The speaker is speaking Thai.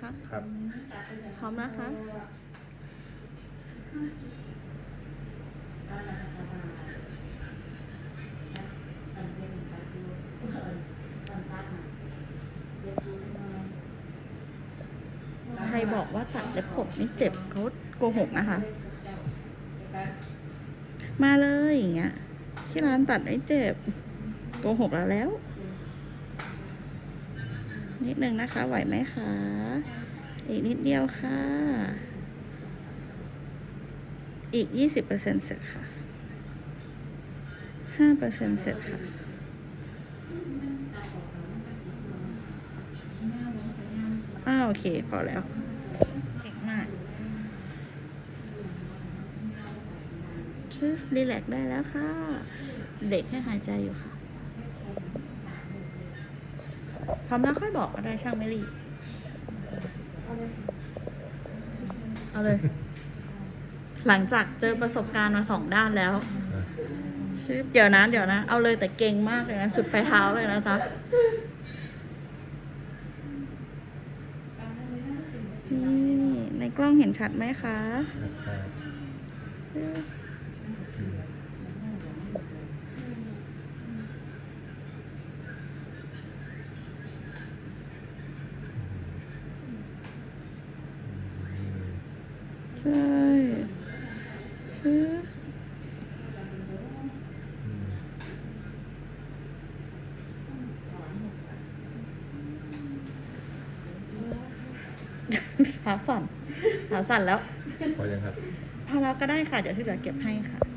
คะ ครับ พร้อมนะคะ ใครบอกว่าตัดเล็บขบนี่เจ็บเขาโกหกนะคะ มาเลยอย่างเงี้ยที่ร้านตัดไม่เจ็บโกหกเราแล้ว นิดนึงนะคะ ไหวไหมคะ อีกนิดเดียวค่ะ อีกยี่สิบเปอร์เซ็นเสร็จค่ะห้าเปอร์เซ็นเสร็จค่ะอ้าวโอเค พอแล้วเก่งมากชื่อรีแลกซ์ได้แล้วค่ะ เด็กให้หายใจอยู่ค่ะ พร้อมแล้วค่อยบอกก็ได้ช่างไม่รีบเอาเลย หลังจากเจอประสบการณ์มาสองด้านแล้วชื่อเดี๋ยวนะเดี๋ยวนะ เอาเลยแต่เก่งมากเลยนะ สุดปลายเท้าเลยนะจ๊ะนี่ในกล้องเห็นชัดไหมคะ นะครับ ใช่ชื่ออืมเท้าสั่นเท้าสั่นแล้ว พอยังครับ พอแล้วก็ได้ค่ะ เดี๋ยวที่เหลือเก็บให้ค่ะ